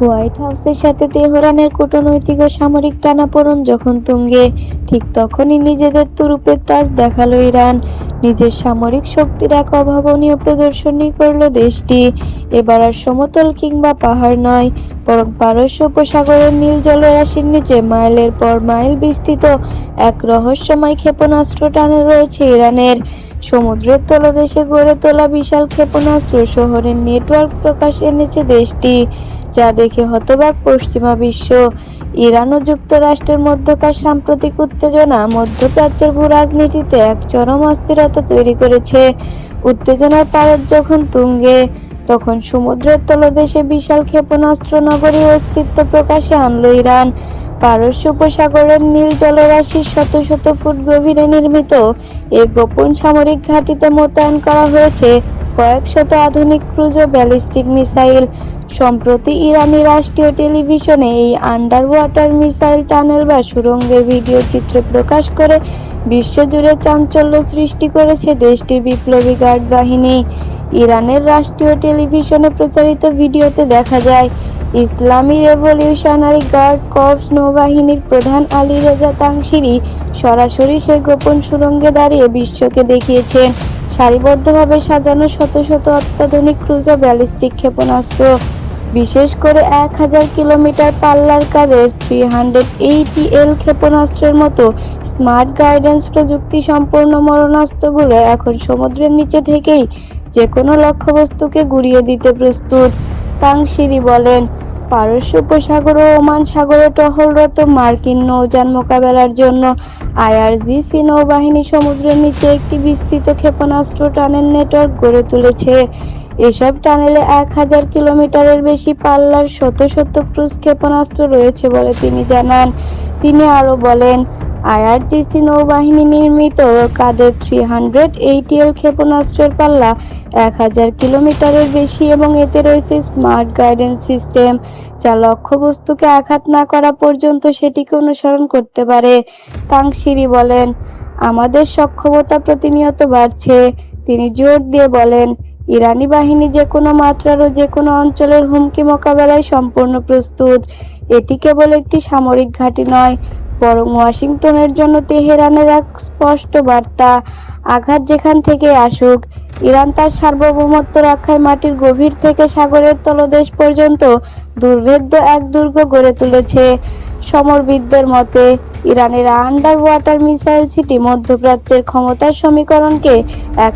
White হাউসের সাথে তেহরানের কূটনৈতিক ও সামরিক টানাপোড়েন যখন তুঙ্গে, ঠিক তখনই নিজেদের তুরুপের তাজ দেখাল ইরান। নিজের সামরিক শক্তির এক অভাবনীয় প্রদর্শনী করল দেশটি। এবার আর সমতল কিংবা পাহাড় নয়, বরং পারস্য উপসাগরের নীল জলরাশির নিচে মাইলের পর মাইল বিস্তৃত এক রহস্যময় ক্ষেপণাস্ত্র টানে রয়েছে ইরানের। সমুদ্রের তলদেশে গড়ে তোলা বিশাল ক্ষেপণাস্ত্র শহরের নেটওয়ার্ক প্রকাশ এনেছে দেশটি। যা দেখে হতবাক পশ্চিমা বিশ্ব। ইরান ও যুক্তরাষ্ট্রের মধ্যকার সাম্প্রতিক উত্তেজনা মধ্যপ্রাচ্যের ভূ রাজনীতিতে এক চরম অস্থিরতা তৈরি করেছে। উত্তেজনার পারদ যখন তুঙ্গে, তখন সমুদ্রের তলদেশে বিশাল ক্ষেপণাস্ত্র নগরীর অস্তিত্ব প্রকাশে আনলো ইরান। পারস্য উপসাগরের নীল জলরাশির শত শত ফুট গভীরে নির্মিত এই গোপন সামরিক ঘাঁটিতে মোতায়েন করা হয়েছে। কয়েক শত আধুনিক ক্রুজ ও ব্যালিস্টিক মিসাইল সম্প্রতি ইরানি রাষ্ট্রীয় টেলিভিশনে এই আন্ডার ওয়াটার মিসাইল টানেল বা সুড়ঙ্গের ভিডিও চিত্র প্রকাশ করে, বিশ্বজুড়ে চাঞ্চল্য সৃষ্টি করেছে দেশটির বিপ্লবী গার্ড বাহিনী। ইরানের রাষ্ট্রীয় টেলিভিশনে প্রচারিত ভিডিওতে দেখা যায়, ইসলামী রেভলিউশনারি গার্ড কর্পস নৌবাহিনীর প্রধান আলী রেজা তাংশিরি সরাসরি সেই গোপন সুরঙ্গে দাঁড়িয়ে বিশ্বকে দেখিয়েছেন। সারিবদ্ধভাবে সাজানো শত শত অত্যাধুনিক ক্রুজ ব্যালিস্টিক ক্ষেপণাস্ত্র, বিশেষ করে এক হাজার কিলোমিটার পাল্লার কাদের থ্রি হান্ড্রেড এইটি এল ক্ষেপণাস্ত্রের মতো স্মার্ট গাইডেন্স প্রযুক্তি সম্পূর্ণ মরণাস্ত্রগুলো এখন সমুদ্রের নিচে থেকেই যে কোনো লক্ষ্যবস্তুকে গুড়িয়ে দিতে প্রস্তুত তাংশিরি বলেন। পারস্য উপসাগর ও ওমান সাগরে টহলরত মার্কিন নৌযান মোকাবেলার জন্য আইআরজিসি নৌবাহিনী সমুদ্রের নিচে একটি বিস্তৃত ক্ষেপণাস্ত্র টানেল নেটওয়ার্ক গড়ে তুলেছে। এসব টানেলে এক হাজার কিলোমিটারের বেশি পাল্লার শত শত ক্রুজ ক্ষেপণাস্ত্র রয়েছে বলে তিনি জানান। তিনি আরও বলেন আইআরজিসি নৌবাহিনী নির্মিত কাদের থ্রি হান্ড্রেড এইটিএল ক্ষেপণাস্ত্রের পাল্লা এক হাজার কিলোমিটারের বেশি এবং এতে রয়েছে স্মার্ট গাইডেন্স সিস্টেম যা লক্ষ্যবস্তুকে আঘাত না করা পর্যন্ত সেটিকে অনুসরণ করতে পারে। তাংশিরি বলেন, আমাদের সক্ষমতা প্রতিনিয়ত বাড়ছে। তিনি জোর দিয়ে বলেন, ইরানি বাহিনী যে কোনো মাত্রার ও যে কোনো অঞ্চলের হুমকি মোকাবেলায় সম্পূর্ণ প্রস্তুত। এটি কেবল একটি সামরিক ঘাঁটি নয় বরং ওয়াশিংটনের জন্য তেহরানের এক স্পষ্ট বার্তা, আঘাত যেখান থেকে আসুক, ইরান তার সার্বভৌমত্ব রক্ষায় মাটির গভীর থেকে সাগরের তলদেশ পর্যন্ত দুর্ভেদ্য এক দুর্গ গড়ে তুলেছে। সমরবিদদের মতে, ইরানের আন্ডার ওয়াটার মিসাইল সিটি মধ্যপ্রাচ্যের ক্ষমতার সমীকরণকে এক